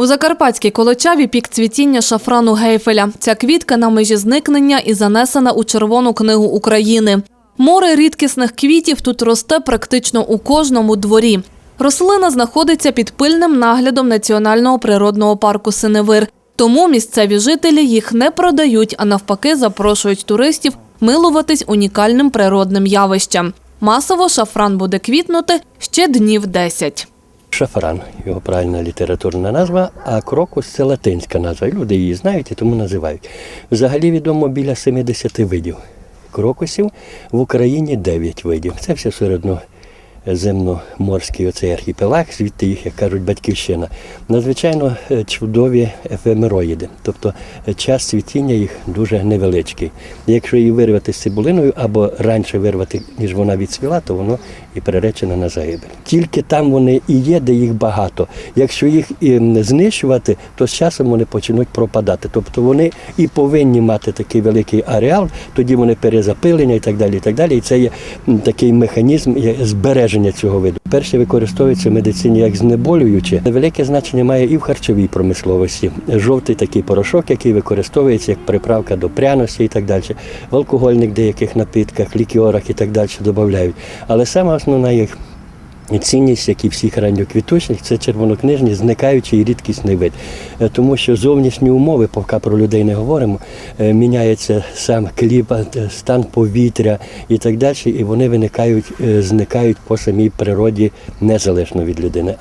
У Закарпатській Колочаві пік цвітіння шафрану гейфеля. Ця квітка на межі зникнення і занесена у Червону книгу України. Море рідкісних квітів тут росте практично у кожному дворі. Рослина знаходиться під пильним наглядом Національного природного парку Синевир. Тому місцеві жителі їх не продають, а навпаки запрошують туристів милуватись унікальним природним явищем. Масово шафран буде квітнути ще днів 10. Шафран, його правильна літературна назва, а крокус це латинська назва. Люди її знають і тому називають. Взагалі відомо біля 70 видів крокусів, в Україні 9 видів. Це все середньоземноморський оцей архіпелаг, звідти їх, як кажуть, батьківщина. Надзвичайно е, чудові ефемероїди, тобто е, час цвітіння їх дуже невеличкий. Якщо її вирвати з цибулиною або раніше вирвати, ніж вона відцвіла, то воно і переречено на загибель. Тільки там вони і є, де їх багато. Якщо їх ем, знищувати, то з часом вони почнуть пропадати. Тобто вони і повинні мати такий великий ареал, тоді вони перезапилення і так далі. І так далі. І це є такий механізм є збереження цього виду. Перше використовується в медицині як знеболююче. Велике значення має і в харчовій промисловості. Жовтий такий порошок, який використовується як приправка до пряності і так далі. В алкогольних деяких напитках, лікіорах і так далі додають. Але саме основна їх Цінність, як і всіх ранньоквітучних, це червонокнижний, зникаючий і рідкісний вид. Е, Тому що зовнішні умови, поки про людей не говоримо, е, міняється сам клімат, е, стан повітря і так далі, і вони виникають, зникають по самій природі незалежно від людини.